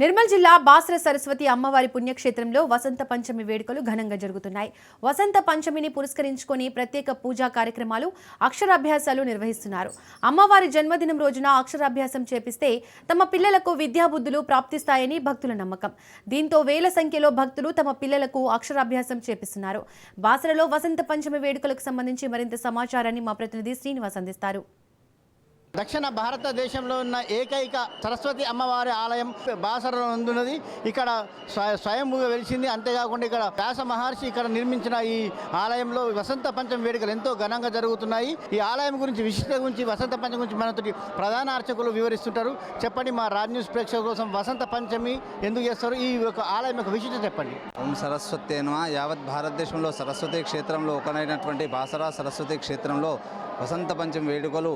నిర్మల్ జిల్లా బాసర సరస్వతి అమ్మవారి పుణ్యక్షేత్రంలో వసంత పంచమి వేడుకలు ఘనంగా జరుగుతున్నాయి. వసంత పంచమిని పురస్కరించుకొని ప్రత్యేక పూజా కార్యక్రమాలు అక్షరాభ్యాసాలు నిర్వహిస్తున్నారు. అమ్మవారి జన్మదినం రోజున అక్షరాభ్యాసం చేపిస్తే తమ పిల్లలకు విద్యాబుద్ధులు ప్రాప్తిస్తాయని భక్తుల నమ్మకం. దీంతో వేల సంఖ్యలో భక్తులు తమ పిల్లలకు అక్షరాభ్యాసం చేపిస్తున్నారు. బాసరలో వసంత పంచమి వేడుకలకు సంబంధించి మరింత సమాచారాన్ని మా ప్రతినిధి శ్రీనివాస్ అందిస్తారు. దక్షిణ భారతదేశంలో ఉన్న ఏకైక సరస్వతి అమ్మవారి ఆలయం బాసరలో ఉన్నది ఇక్కడ స్వయంభూగా వెలిసింది. అంతేకాకుండా ఇక్కడ వ్యాస మహర్షి ఇక్కడ నిర్మించిన ఈ ఆలయంలో వసంత పంచమి వేడుకలు ఎంతో ఘనంగా జరుగుతున్నాయి. ఈ ఆలయం గురించి విశిష్టత గురించి వసంత పంచమి గురించి మనతోటి ప్రధాన అర్చకులు వివరిస్తుంటారు. చెప్పండి మా రాజ్ న్యూస్ ప్రేక్షకుల కోసం వసంత పంచమి ఎందుకు చేస్తారు? ఈ యొక్క ఆలయం యొక్క విశిష్టత చెప్పండి. ఓం సరస్వతి యావత్ భారతదేశంలో సరస్వతి క్షేత్రంలో ఒకనైనటువంటి బాసరా సరస్వతి క్షేత్రంలో వసంత పంచమి వేడుకలు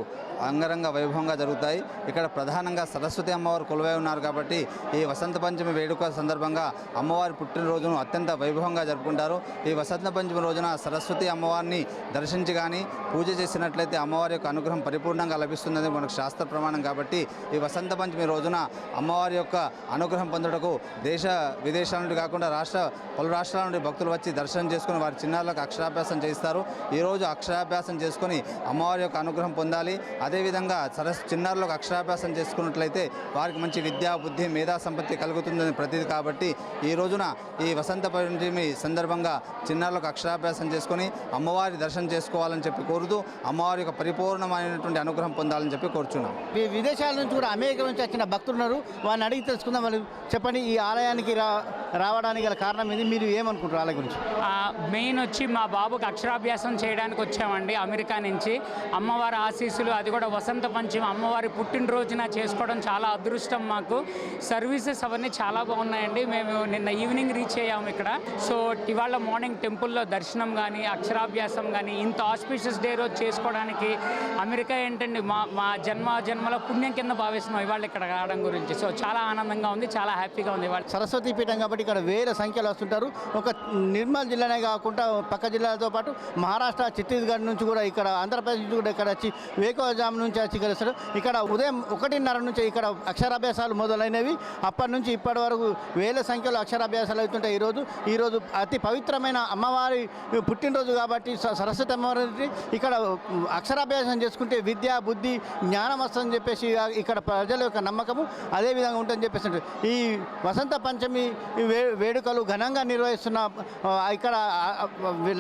అంగరంగ వైభవంగా జరుగుతాయి. ఇక్కడ ప్రధానంగా సరస్వతి అమ్మవారు కొలువై ఉన్నారు కాబట్టి ఈ వసంత పంచమి వేడుక సందర్భంగా అమ్మవారి పుట్టినరోజును అత్యంత వైభవంగా జరుపుకుంటారు. ఈ వసంత పంచమి రోజున సరస్వతి అమ్మవారిని దర్శించి కానీ పూజ చేసినట్లయితే అమ్మవారి యొక్క అనుగ్రహం పరిపూర్ణంగా లభిస్తుందని మనకు శాస్త్ర ప్రమాణం కాబట్టి ఈ వసంత పంచమి రోజున అమ్మవారి యొక్క అనుగ్రహం పొందుటకు దేశ విదేశాల నుండి కాకుండా రాష్ట్ర పలు రాష్ట్రాల నుండి భక్తులు వచ్చి దర్శనం చేసుకుని వారి చిన్నారులకు అక్షరాభ్యాసం చేస్తారు ఈరోజు అక్షరాభ్యాసం చేసుకుని అమ్మవారి యొక్క అనుగ్రహం పొందాలి. అదేవిధంగా సరస్ చిన్నారులకు అక్షరాభ్యాసం చేసుకున్నట్లయితే వారికి మంచి విద్యా బుద్ధి మేధా సంపత్తి కలుగుతుందని ప్రతిది కాబట్టి ఈ రోజున ఈ వసంత పంచమి సందర్భంగా చిన్నారులకు అక్షరాభ్యాసం చేసుకొని అమ్మవారి దర్శనం చేసుకోవాలని చెప్పి కోరుతూ అమ్మవారి యొక్క పరిపూర్ణమైనటువంటి అనుగ్రహం పొందాలని చెప్పి కోరుచున్నాం. విదేశాల నుంచి కూడా అమెరికా నుంచి వచ్చిన భక్తులు ఉన్నారు వారిని అడిగి తెలుసుకుందాం. వాళ్ళు చెప్పండి ఈ ఆలయానికి రా రావడానికి గల కారణం ఏంది? మీరు ఏమనుకుంటారు ఆలయం గురించి? ఆ, మెయిన్ వచ్చి మా బాబుకి అక్షరాభ్యాసం చేయడానికి వచ్చామండి అమెరికా నుంచి. అమ్మవారి ఆశీస్సులు అది కూడా వసంత పంచమి అమ్మవారి పుట్టినరోజున చేసుకోవడం చాలా అదృష్టం మాకు. సర్వీసెస్ అవన్నీ చాలా బాగున్నాయండి. మేము నిన్న ఈవినింగ్ రీచ్ అయ్యాము ఇక్కడ. సో ఇవాళ మార్నింగ్ టెంపుల్లో దర్శనం కానీ అక్షరాభ్యాసం కానీ ఇంత ఆస్పిషియస్ డే రోజు చేసుకోవడానికి అమెరికా ఏంటండి? మా మా జన్మ జన్మల పుణ్యం కింద భావిస్తున్నాం ఇవాళ ఇక్కడ రావడం గురించి. సో చాలా ఆనందంగా ఉంది చాలా హ్యాపీగా ఉంది ఇవాళ. సరస్వతి పీఠం కాబట్టి ఇక్కడ వేల సంఖ్యలో వస్తుంటారు. ఒక నిర్మల్ జిల్లానే కాకుండా పక్క జిల్లాలతో పాటు మహారాష్ట్ర ఛత్తీస్గఢ్ నుంచి కూడా ఇక్కడ ఆంధ్రప్రదేశ్ అక్షరాభ్యాసం కూడా ఇక్కడ వచ్చి వేకోజాము నుంచి వచ్చి కలుస్తారు ఇక్కడ ఉదయం ఒకటిన్నర నుంచి ఇక్కడ అక్షరాభ్యాసాలు మొదలైనవి. అప్పటి నుంచి ఇప్పటి వరకు వేల సంఖ్యలో అక్షరాభ్యాసాలు అవుతుంటాయి. ఈరోజు ఈరోజు అతి పవిత్రమైన అమ్మవారి పుట్టినరోజు కాబట్టి సరస్వతి అమ్మవారి ఇక్కడ అక్షరాభ్యాసం చేసుకుంటే విద్య బుద్ధి జ్ఞానం వస్తుందని చెప్పేసి ఇక్కడ ప్రజల యొక్క నమ్మకము అదే విధంగా ఉంటుందని చెప్పేసి ఈ వసంత పంచమి వే వేడుకలు ఘనంగా నిర్వహిస్తున్న ఇక్కడ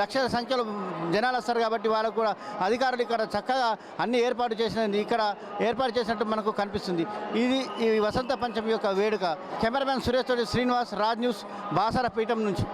లక్షల సంఖ్యలో జనాలు వస్తారు కాబట్టి వాళ్ళకు కూడా అధికారులు ఇక్కడ చక్కగా అన్ని ఏర్పాటు చేసిన ఇక్కడ ఏర్పాటు చేసినట్టు మనకు కనిపిస్తుంది. ఇది ఈ వసంత పంచమి యొక్క వేడుక. కెమెరామెన్ సురేష్ తోటి శ్రీనివాస్ రాజ్ న్యూస్ బాసర పీఠం నుంచి.